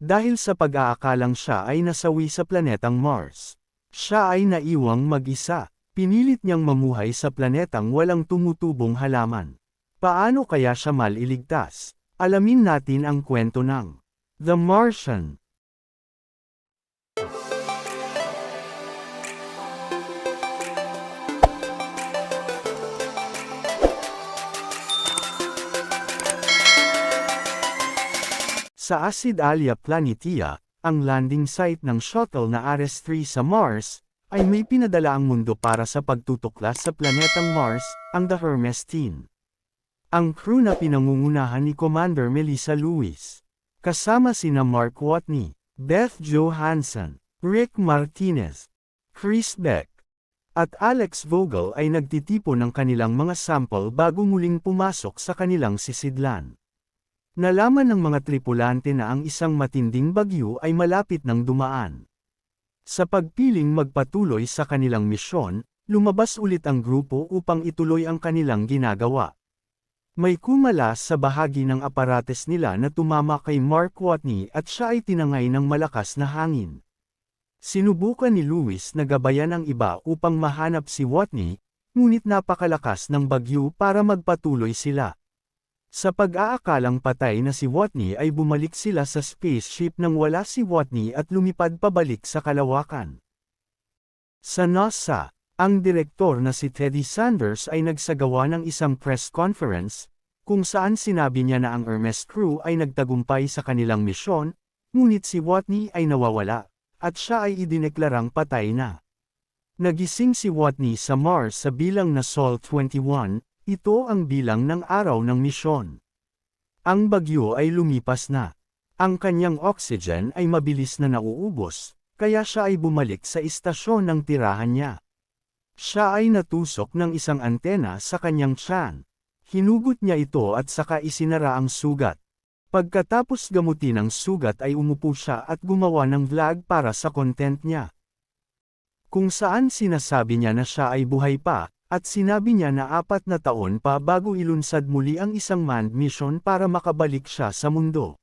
Dahil sa pag-aakalang siya ay nasawi sa planetang Mars. Siya ay naiwang mag-isa. Pinilit niyang mamuhay sa planetang walang tumutubong halaman. Paano kaya siya maliligtas? Alamin natin ang kwento ng The Martian. Sa Acid Alia Planitia, ang landing site ng shuttle na Ares-3 sa Mars, ay may pinadala ang mundo para sa pagtutuklas sa planetang Mars, ang The Hermes Team. Ang crew na pinangungunahan ni Commander Melissa Lewis. Kasama sina Mark Watney, Beth Johansson, Rick Martinez, Chris Beck, at Alex Vogel ay nagtitipon ng kanilang mga sample bago muling pumasok sa kanilang sisidlan. Nalaman ng mga tripulante na ang isang matinding bagyo ay malapit ng dumaan. Sa pagpiling magpatuloy sa kanilang misyon, lumabas ulit ang grupo upang ituloy ang kanilang ginagawa. May kumalas sa bahagi ng aparates nila na tumama kay Mark Watney at siya ay tinangay ng malakas na hangin. Sinubukan ni Lewis na gabayan ang iba upang mahanap si Watney, ngunit napakalakas ng bagyo para magpatuloy sila. Sa pag-aakalang patay na si Watney ay bumalik sila sa spaceship nang wala si Watney at lumipad pabalik sa kalawakan. Sa NASA, ang direktor na si Teddy Sanders ay nagsagawa ng isang press conference, kung saan sinabi niya na ang Hermes crew ay nagtagumpay sa kanilang misyon, ngunit si Watney ay nawawala, at siya ay idineklarang patay na. Nagising si Watney sa Mars sa bilang na Sol 21, ito ang bilang ng araw ng misyon. Ang bagyo ay lumipas na. Ang kanyang oxygen ay mabilis na nauubos, kaya siya ay bumalik sa istasyon ng tirahan niya. Siya ay natusok ng isang antena sa kanyang tiyan. Hinugot niya ito at saka isinara ang sugat. Pagkatapos gamutin ang sugat ay umupo siya at gumawa ng vlog para sa content niya. Kung saan sinasabi niya na siya ay buhay pa, at sinabi niya na apat na taon pa bago ilunsad muli ang isang manned mission para makabalik siya sa mundo.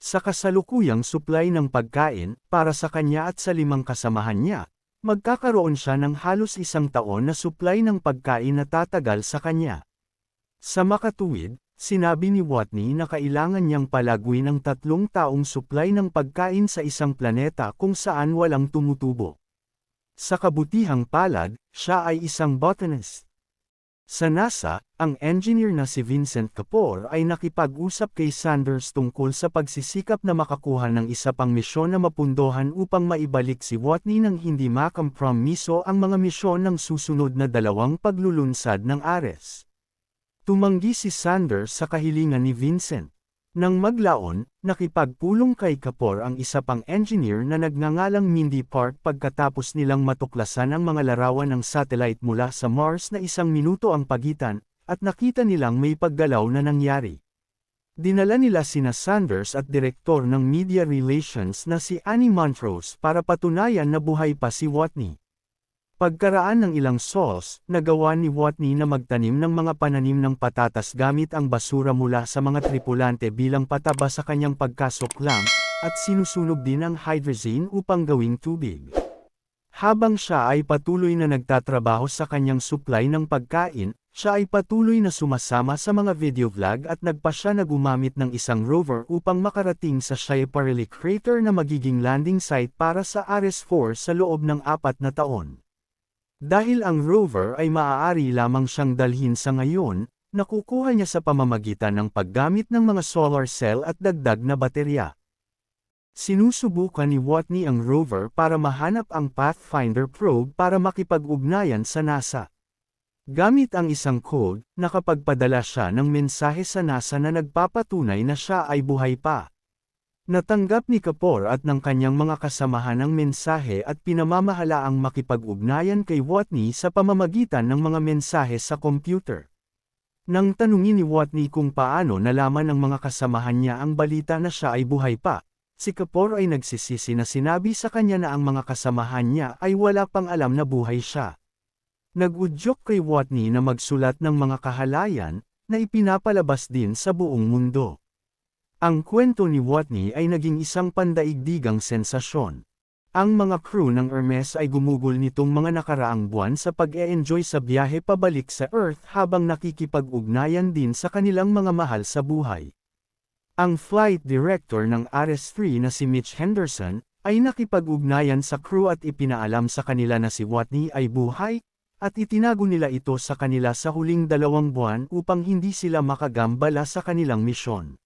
Sa kasalukuyang supply ng pagkain, para sa kanya at sa limang kasamahan niya, magkakaroon siya ng halos isang taon na supply ng pagkain na tatagal sa kanya. Sa makatuwid, sinabi ni Watney na kailangan niyang palaguin ang tatlong taong supply ng pagkain sa isang planeta kung saan walang tumutubo. Sa kabutihang palad, siya ay isang botanist. Sa NASA, ang engineer na si Vincent Kapoor ay nakipag-usap kay Sanders tungkol sa pagsisikap na makakuha ng isa pang misyon na mapundohan upang maibalik si Watney nang hindi makampromiso ang mga misyon ng susunod na dalawang paglulunsad ng Ares. Tumanggi si Sanders sa kahilingan ni Vincent. Nang maglaon, nakipagpulong kay Kapor ang isa pang engineer na nagngangalang Mindy Park pagkatapos nilang matuklasan ang mga larawan ng satellite mula sa Mars na isang minuto ang pagitan, at nakita nilang may paggalaw na nangyari. Dinala nila sina Sanders at direktor ng media relations na si Annie Montrose para patunayan na buhay pa si Watney. Pagkaraan ng ilang sols, nagawa ni Watney na magtanim ng mga pananim ng patatas gamit ang basura mula sa mga tripulante bilang pataba sa kanyang pagkasuklam, at sinusunog din ang hydrazine upang gawing tubig. Habang siya ay patuloy na nagtatrabaho sa kanyang supply ng pagkain, siya ay patuloy na sumasama sa mga video vlog at nagpa siya na gumamit ng isang rover upang makarating sa Schiaparelli crater na magiging landing site para sa Ares-4 sa loob ng apat na taon. Dahil ang rover ay maaari lamang siyang dalhin sa ngayon, nakukuha niya sa pamamagitan ng paggamit ng mga solar cell at dagdag na baterya. Sinusubukan ni Watney ang rover para mahanap ang Pathfinder probe para makipag-ugnayan sa NASA. Gamit ang isang code, nakapagpadala siya ng mensahe sa NASA na nagpapatunay na siya ay buhay pa. Natanggap ni Kapoor at ng kanyang mga kasamahan ang mensahe at pinamamahala ang makipag-ugnayan kay Watney sa pamamagitan ng mga mensahe sa computer. Nang tanungin ni Watney kung paano nalaman ng mga kasamahan niya ang balita na siya ay buhay pa, si Kapoor ay nagsisisi na sinabi sa kanya na ang mga kasamahan niya ay wala pang alam na buhay siya. Nag-udyok kay Watney na magsulat ng mga kahalayan, na ipinapalabas din sa buong mundo. Ang kwento ni Watney ay naging isang pandaigdigang sensasyon. Ang mga crew ng Hermes ay gumugol nitong mga nakaraang buwan sa pag-e-enjoy sa biyahe pabalik sa Earth habang nakikipag-ugnayan din sa kanilang mga mahal sa buhay. Ang flight director ng RS-3 na si Mitch Henderson, ay nakipag-ugnayan sa crew at ipinaalam sa kanila na si Watney ay buhay, at itinago nila ito sa kanila sa huling dalawang buwan upang hindi sila makagambala sa kanilang misyon.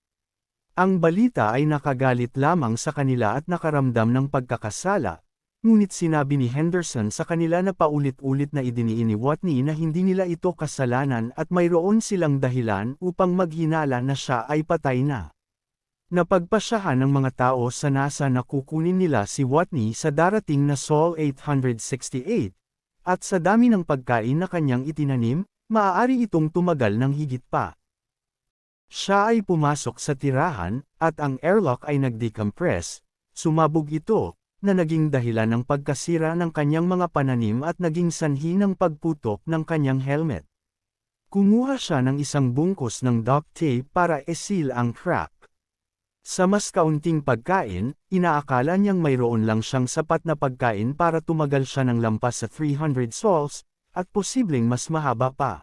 Ang balita ay nakagalit lamang sa kanila at nakaramdam ng pagkakasala, ngunit sinabi ni Henderson sa kanila na paulit-ulit na idiniin ni Watney na hindi nila ito kasalanan at mayroon silang dahilan upang maghinala na siya ay patay na. Napagpasyahan ng mga tao sa NASA na kukunin nila si Watney sa darating na Sol 868, at sa dami ng pagkain na kanyang itinanim, maaari itong tumagal ng higit pa. Siya ay pumasok sa tirahan, at ang airlock ay nag-decompress, sumabog ito, na naging dahilan ng pagkasira ng kanyang mga pananim at naging sanhi ng pagputok ng kanyang helmet. Kumuha siya ng isang bungkus ng duct tape para esil ang crack. Sa mas kaunting pagkain, inaakala niyang mayroon lang siyang sapat na pagkain para tumagal siya ng lampas sa 300 sols, at posibleng mas mahaba pa.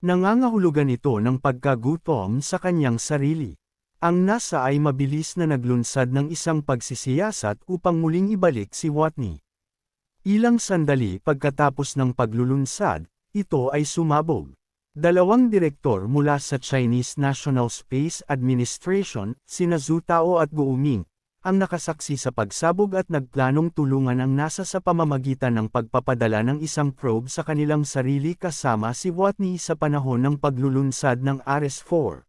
Nangangahulugan ito ng pagkagutom sa kanyang sarili. Ang NASA ay mabilis na naglunsad ng isang pagsisiyasat upang muling ibalik si Watney. Ilang sandali pagkatapos ng paglulunsad, ito ay sumabog. Dalawang direktor mula sa Chinese National Space Administration, sina Zhu Tao at Guoming, ang nakasaksi sa pagsabog at nagplanong tulungan ang NASA sa pamamagitan ng pagpapadala ng isang probe sa kanilang sarili kasama si Watney sa panahon ng paglulunsad ng Ares-4.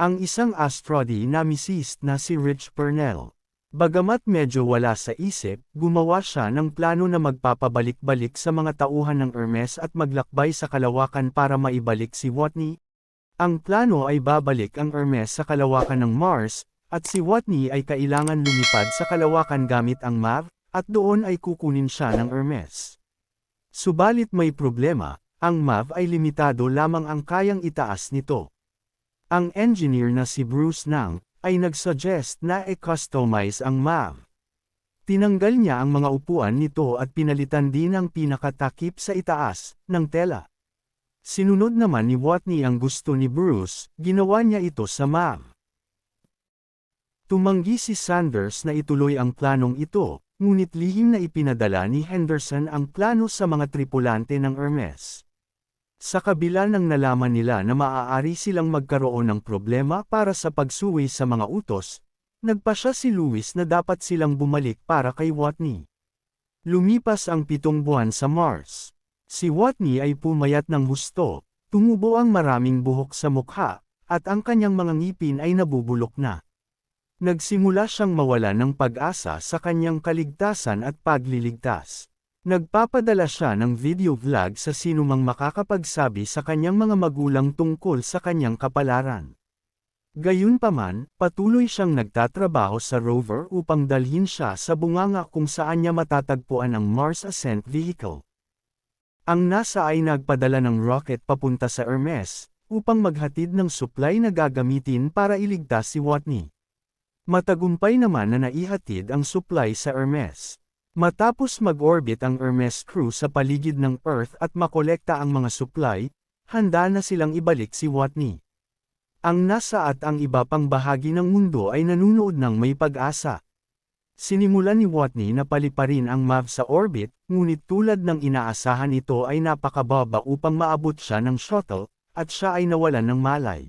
Ang isang astronomicist na si Rich Purnell. Bagamat medyo wala sa isip, gumawa siya ng plano na magpapabalik-balik sa mga tauhan ng Hermes at maglakbay sa kalawakan para maibalik si Watney. Ang plano ay babalik ang Hermes sa kalawakan ng Mars, at si Watney ay kailangan lumipad sa kalawakan gamit ang MAV, at doon ay kukunin siya ng Hermes. Subalit may problema, ang MAV ay limitado lamang ang kayang itaas nito. Ang engineer na si Bruce Nang, ay nagsuggest na i-customize ang MAV. Tinanggal niya ang mga upuan nito at pinalitan din ang pinakatakip sa itaas, ng tela. Sinunod naman ni Watney ang gusto ni Bruce, ginawa niya ito sa MAV. Tumanggi si Sanders na ituloy ang planong ito, ngunit lihim na ipinadala ni Henderson ang plano sa mga tripulante ng Hermes. Sa kabila ng nalaman nila na maaari silang magkaroon ng problema para sa pagsuwi sa mga utos, nagpasya si Lewis na dapat silang bumalik para kay Watney. Lumipas ang pitong buwan sa Mars. Si Watney ay pumayat ng husto, tumubo ang maraming buhok sa mukha, at ang kanyang mga ngipin ay nabubulok na. Nagsimula siyang mawala ng pag-asa sa kanyang kaligtasan at pagliligtas. Nagpapadala siya ng video vlog sa sinumang makakapagsabi sa kanyang mga magulang tungkol sa kanyang kapalaran. Gayunpaman, patuloy siyang nagtatrabaho sa rover upang dalhin siya sa bunganga kung saan niya matatagpuan ang Mars Ascent Vehicle. Ang NASA ay nagpadala ng rocket papunta sa Hermes, upang maghatid ng supply na gagamitin para iligtas si Watney. Matagumpay naman na naihatid ang supply sa Hermes. Matapos mag-orbit ang Hermes crew sa paligid ng Earth at makolekta ang mga supply, handa na silang ibalik si Watney. Ang NASA at ang iba pang bahagi ng mundo ay nanunood ng may pag-asa. Sinimulan ni Watney na paliparin ang MAV sa orbit, ngunit tulad ng inaasahan ito ay napakababa upang maabot siya ng shuttle, at siya ay nawalan ng malay.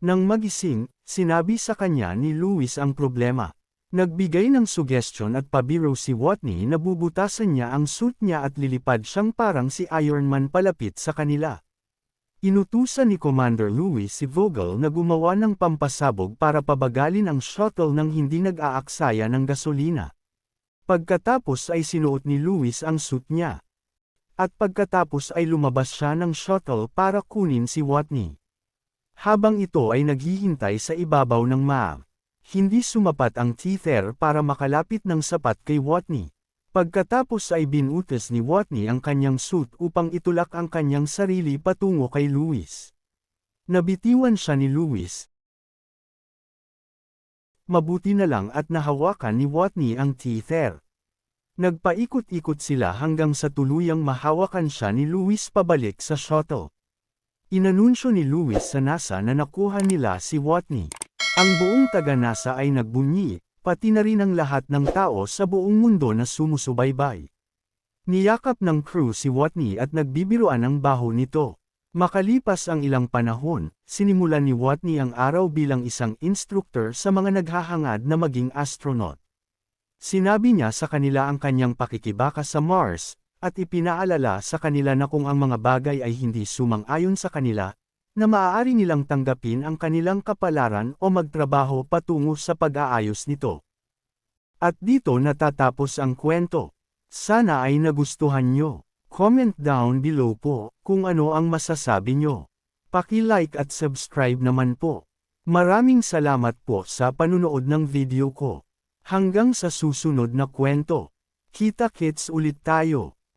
Nang magising, sinabi sa kanya ni Lewis ang problema. Nagbigay ng suggestion at pabiro si Watney na bubutasan niya ang suit niya at lilipad siyang parang si Iron Man palapit sa kanila. Inutusan ni Commander Lewis si Vogel na gumawa ng pampasabog para pabagalin ang shuttle nang hindi nag-aaksaya ng gasolina. Pagkatapos ay sinuot ni Lewis ang suit niya. At pagkatapos ay lumabas siya ng shuttle para kunin si Watney. Habang ito ay naghihintay sa ibabaw ng MAV, hindi sumapat ang tether para makalapit ng sapat kay Watney. Pagkatapos ay binutas ni Watney ang kanyang suit upang itulak ang kanyang sarili patungo kay Lewis. Nabitiwan siya ni Lewis, mabuti na lang at nahawakan ni Watney ang teether. Nagpaikot-ikot sila hanggang sa tuluyang mahawakan siya ni Louis pabalik sa shuttle. Inanunsyo ni Louis sa NASA na nakuha nila si Watney. Ang buong taga-NASA ay nagbunyi, pati na rin ang lahat ng tao sa buong mundo na sumusubaybay. Niyakap ng crew si Watney at nagbibiruan ang baho nito. Makalipas ang ilang panahon, sinimulan ni Watney ang araw bilang isang instructor sa mga naghahangad na maging astronaut. Sinabi niya sa kanila ang kanyang pakikibaka sa Mars, at ipinaalala sa kanila na kung ang mga bagay ay hindi sumang-ayon sa kanila, na maaari nilang tanggapin ang kanilang kapalaran o magtrabaho patungo sa pag-aayos nito. At dito natatapos ang kwento. Sana ay nagustuhan nyo. Comment down below po kung ano ang masasabi nyo. Paki-like at subscribe naman po. Maraming salamat po sa panunood ng video ko. Hanggang sa susunod na kwento. Kita-kits ulit tayo.